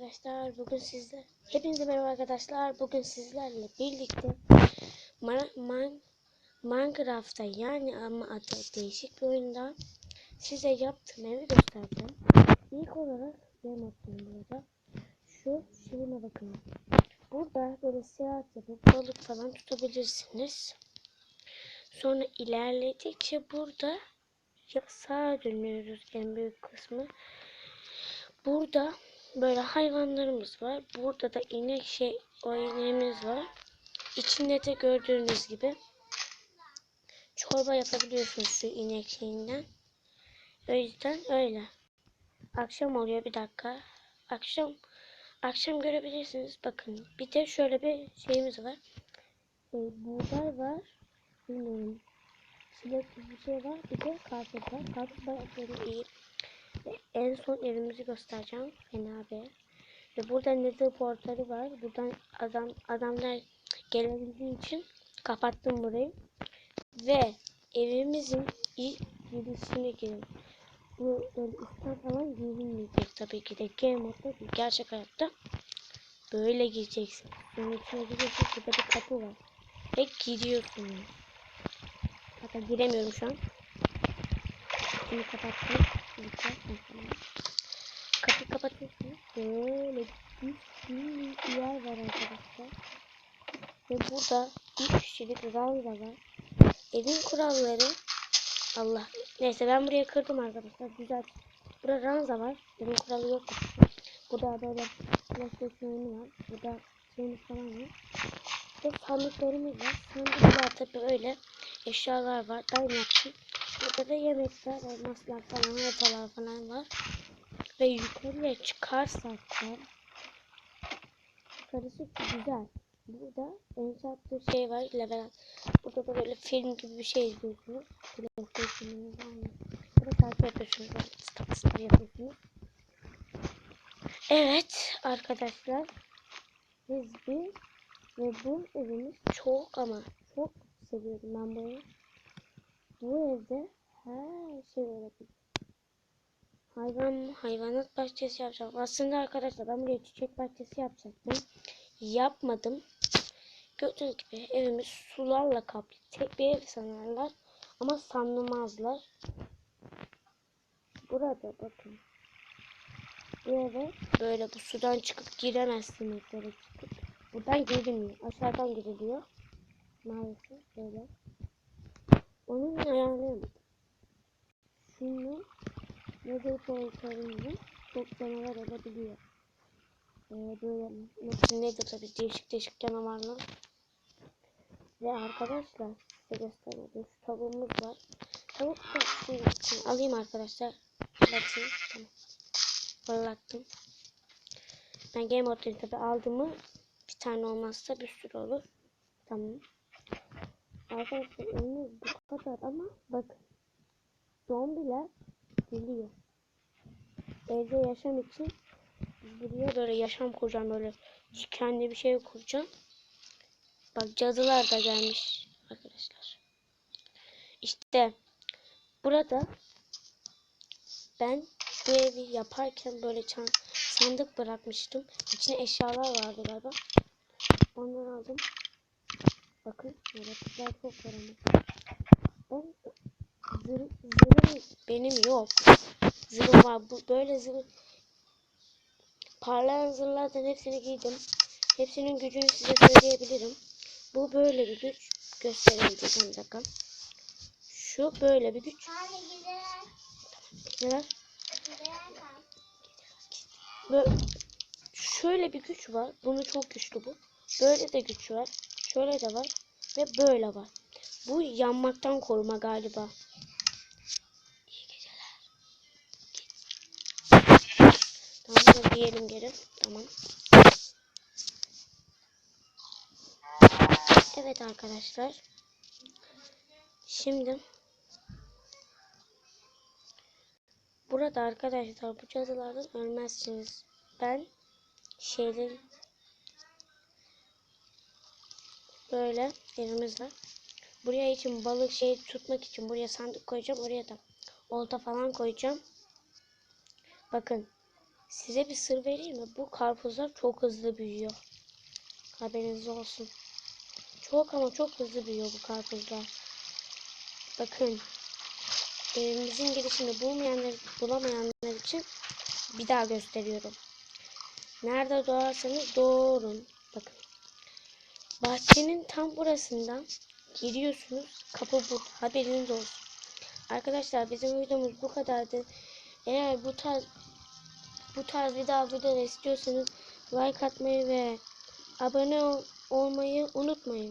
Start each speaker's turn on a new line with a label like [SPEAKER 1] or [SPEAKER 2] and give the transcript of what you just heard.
[SPEAKER 1] arkadaşlar. Bugün sizler hepinize merhaba arkadaşlar. Bugün sizlerle birlikte Man Man Minecraft'ta yani ama adı değişik bir oyunda size yaptığım evi göstereceğim. İlk olarak game attım burada. Şu şeyime bakın. Burada böyle seyahat yapıp balık falan tutabilirsiniz. Sonra ilerledikçe burada sağa dönüyoruz en büyük kısmı. Burada böyle hayvanlarımız var. Burada da inek şey o var. İçinde de gördüğünüz gibi çorba yapabiliyorsunuz şu inek şeyinden. O yüzden öyle. Akşam oluyor bir dakika. Akşam akşam görebilirsiniz. Bakın bir de şöyle bir şeyimiz var. E, buğday var. Bilmiyorum. Gibi bir şey var. Bir de karpuz var. Karpuz bayağı. En son evimizi göstereceğim. Fena bir. Ve burada nether portalı var. Buradan adam adamlar gelebildiği için kapattım burayı. Ve evimizin ilk girişine girin. Bu böyle üstten falan girilmeyecek tabii ki de. Game modda. Gerçek hayatta böyle gireceksin. Bunun içine giriyorsun. Burada bir kapı var. Ve giriyorsun. Hatta giremiyorum şu an. Bunu kapattım. Lütfen. Tamam. Kapıyı kapatıyorsunuz. Böyle bir sürü yer var arkadaşlar. Ve burada bir kişilik ranza var. Evin kuralları Allah. Neyse ben buraya kırdım arkadaşlar. Güzel. Burada ranza var. Evin kuralı yok. Burada böyle PlayStation oyunu var. Burada şeyimiz falan var. Ve sandıklarımız var. Sandıklar tabi öyle eşyalar var. Ben yaptım. Burada da yemekler, elmaslar falan, haritalar falan var. Ve yukarıya çıkarsak da yukarısı güzel. Burada enchantlı şey var, level. Burada da böyle film gibi bir şey izliyorsunuz. Burada takip yapıyorsunuz. Tık yapıyorsunuz. Evet arkadaşlar. Biz bir ve bu evimiz çok ama çok seviyorum ben bu evi. Bu evde her şey olabilir. Hayvan, hayvanat bahçesi yapacağım. Aslında arkadaşlar ben buraya çiçek bahçesi yapacaktım. Yapmadım. Gördüğünüz gibi evimiz sularla kaplı. Tek bir ev sanarlar. Ama sanmazlar. Burada bakın. Bu eve böyle bu sudan çıkıp giremezsiniz. Böyle çıkıp. Buradan girilmiyor. Aşağıdan giriliyor. Maalesef böyle. Onun ayarlayamadım. Şunu nedir portalında çok canavar olabiliyor. Ee, böyle nedir tabi değişik değişik canavarlar. Ve arkadaşlar size göstermedim. Şu tavuğumuz var. Tavuk da şey, alayım arkadaşlar. Fırlatayım. Tamam. Fırlattım. Ben game mode'unu tabi aldım mı bir tane olmazsa bir sürü olur. Tamam. Arkadaşlar önümüz bu kadar ama bakın. Zombiler geliyor. Evde yaşam için buraya böyle yaşam kuracağım böyle kendi bir şey kuracağım. Bak cadılar da gelmiş arkadaşlar. İşte burada ben bu evi yaparken böyle çan sandık bırakmıştım. İçine eşyalar vardı galiba. Onları aldım. Bakın yaratıklar çok var. Ben zırh, zırhım benim yok. Zırhım var. Bu böyle zırh parlayan zırhlardan hepsini giydim. Hepsinin gücünü size söyleyebilirim. Bu böyle bir güç. Göstereyim bir dakika. Şu böyle bir güç. Neler? Böyle şöyle bir güç var. Bunu çok güçlü bu. Böyle de güç var. Şöyle de var. Ve böyle var. Bu yanmaktan koruma galiba. Diyelim geri. Tamam. Evet arkadaşlar. Şimdi burada arkadaşlar bu cadılardan ölmezsiniz. Ben şeyleri böyle evimiz. Buraya için balık şey tutmak için buraya sandık koyacağım. Oraya da olta falan koyacağım. Bakın Size bir sır vereyim mi? Bu karpuzlar çok hızlı büyüyor. Haberiniz olsun. Çok ama çok hızlı büyüyor bu karpuzlar. Bakın. Evimizin girişinde bulmayanlar, bulamayanlar için bir daha gösteriyorum. Nerede doğarsanız doğurun. Bakın. Bahçenin tam burasından giriyorsunuz. Kapı bu. Haberiniz olsun. Arkadaşlar bizim videomuz bu kadardı. Eğer bu tarz bu tarz video istiyorsanız like atmayı ve abone ol- olmayı unutmayın.